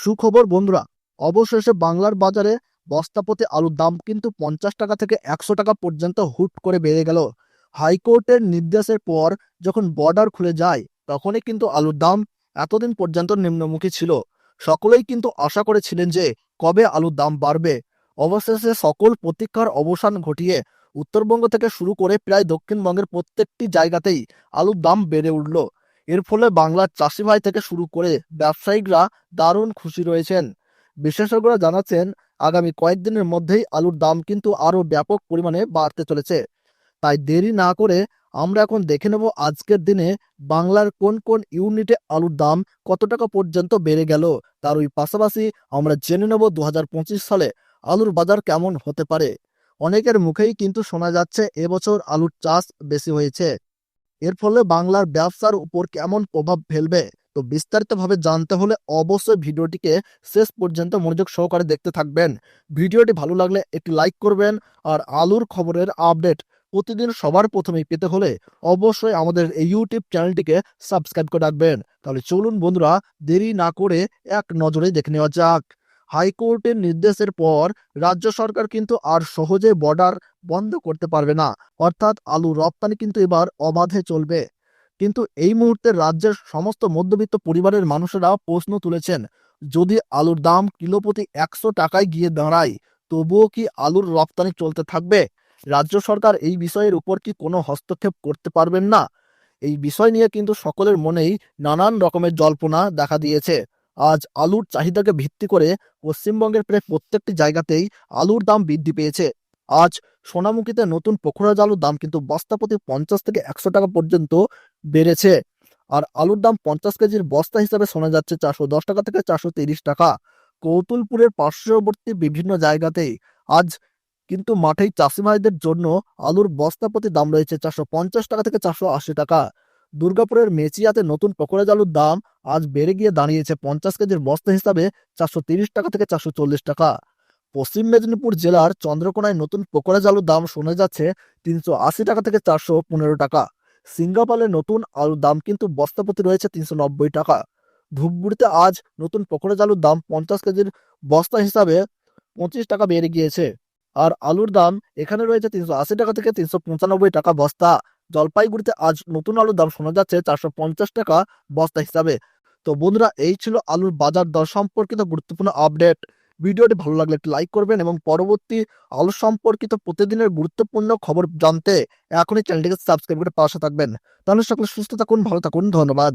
সুখবর, বন্ধুরা, অবশেষে বাংলার বাজারে বস্তাপতি আলুর দাম কিন্তু পঞ্চাশ টাকা থেকে একশো টাকা পর্যন্ত হুট করে বেড়ে গেল। হাইকোর্টের নির্দেশের পর যখন বর্ডার খুলে যায়, তখনই কিন্তু আলুর দাম এতদিন পর্যন্ত নিম্নমুখী ছিল। সকলেই কিন্তু আশা করেছিলেন যে কবে আলুর দাম বাড়বে। অবশেষে সকল প্রতীক্ষার অবসান ঘটিয়ে উত্তরবঙ্গ থেকে শুরু করে প্রায় দক্ষিণবঙ্গের প্রত্যেকটি জায়গাতেই আলুর দাম বেড়ে উঠল। এর ফলে বাংলার চাষি ভাই থেকে শুরু করে ব্যবসায়িকরা দারুণ খুশি রয়েছেন। বিশেষজ্ঞরা জানাচ্ছেন, আগামী কয়েকদিনের মধ্যেই আলুর দাম কিন্তু আরও ব্যাপক পরিমাণে বাড়তে চলেছে। তাই দেরি না করে আমরা এখন দেখে নেব আজকের দিনে বাংলার কোন কোন ইউনিটে আলুর দাম কত টাকা পর্যন্ত বেড়ে গেল। তার ওই পাশাপাশি আমরা জেনে নেব দু হাজার পঁচিশ সালে আলুর বাজার কেমন হতে পারে। অনেকের মুখেই কিন্তু শোনা যাচ্ছে, এবছর আলুর চাষ বেশি হয়েছে। এর ফলে বাংলার ব্যবসার উপর কেমন প্রভাব ফেলবে? তো বিস্তারিতভাবে জানতে হলে অবশ্যই ভিডিওটিকে শেষ পর্যন্ত মনোযোগ সহকারে দেখতে থাকবেন। ভিডিওটি ভালো লাগলে একটি লাইক করবেন আর আলুর খবরের আপডেট প্রতিদিন সবার প্রথমেই পেতে হলে অবশ্যই আমাদের এই ইউটিউব চ্যানেলটিকে সাবস্ক্রাইব করে রাখবেন। তাহলে চলুন বন্ধুরা, দেরি না করে এক নজরে দেখে নেওয়া যাক। হাইকোর্টের নির্দেশের পর রাজ্য সরকার কিন্তু আর সহজে বর্ডার বন্ধ করতে পারবে না। অর্থাৎ আলু রপ্তানি কিন্তু এবার অবাধে চলবে। কিন্তু এই মুহূর্তে রাজ্যের সমস্ত মধ্যবিত্ত পরিবারের মানুষেরা প্রশ্ন তুলেছেন, যদি আলুর দাম কিলো প্রতি একশো টাকায় গিয়ে দাঁড়ায়, তবুও কি আলুর রপ্তানি চলতে থাকবে? রাজ্য সরকার এই বিষয়ের উপর কি কোনো হস্তক্ষেপ করতে পারবেন না? এই বিষয় নিয়ে কিন্তু সকলের মনেই নানান রকমের জল্পনা দেখা দিয়েছে। আজ আলুর চাহিদাকে ভিত্তি করে পশ্চিমবঙ্গের প্রায় প্রত্যেকটি জায়গাতেই আলুর দাম বৃদ্ধি পেয়েছে। আজ সোনামুখীতে নতুন পোখরাজ আলুর দাম কিন্তু বস্তাপ্রতি পঞ্চাশ থেকে একশো টাকা পর্যন্ত বেড়েছে। আর আলুর দাম পঞ্চাশ কেজির বস্তা হিসাবে শোনা যাচ্ছে চারশো দশ টাকা থেকে চারশো তিরিশ টাকা। কৌতুলপুরের পার্শ্ববর্তী বিভিন্ন জায়গাতেই আজ কিন্তু মাঠেই চাষি ভাইদের জন্য আলুর বস্তা প্রতি দাম রয়েছে চারশো পঞ্চাশ টাকা থেকে চারশো আশি টাকা। দুর্গাপুরের মেচিয়াতে নতুন পকোড়া আলুর দাম আজ বেড়ে গিয়ে দাঁড়িয়েছে পঞ্চাশ কেজির বস্তা হিসাবে চারশো টাকা থেকে চারশো চল্লিশ টাকা। পশ্চিম মেদিনীপুর জেলার চন্দ্রকোনায় নতুন পকোড়া আলুর দাম শোনা যাচ্ছে তিনশো আশি টাকা থেকে চারশো পনেরো টাকা। সিঙ্গাপালে নতুন আলুর দাম কিন্তু বস্তা প্রতি রয়েছে তিনশো নব্বই টাকা। ধূপগুড়িতে আজ নতুন পকোড়া আলুর দাম পঞ্চাশ কেজির বস্তা হিসাবে পঁচিশ টাকা বেড়ে গিয়েছে। আর আলুর দাম এখানে রয়েছে তিনশো আশি টাকা থেকে তিনশো পঁচানব্বই টাকা বস্তা। জলপাইগুড়িতে আজ নতুন আলুর দাম শোনা যাচ্ছে চারশো পঞ্চাশ টাকা বস্তা হিসাবে। তো বন্ধুরা, এই ছিল আলুর বাজার দর সম্পর্কিত গুরুত্বপূর্ণ আপডেট। ভিডিওটি ভালো লাগলে একটি লাইক করবেন এবং পরবর্তী আলু সম্পর্কিত প্রতিদিনের গুরুত্বপূর্ণ খবর জানতে এখনই চ্যানেলটিকে সাবস্ক্রাইব করে পাশে থাকবেন। তাহলে সকলে সুস্থ থাকুন, ভালো থাকুন, ধন্যবাদ।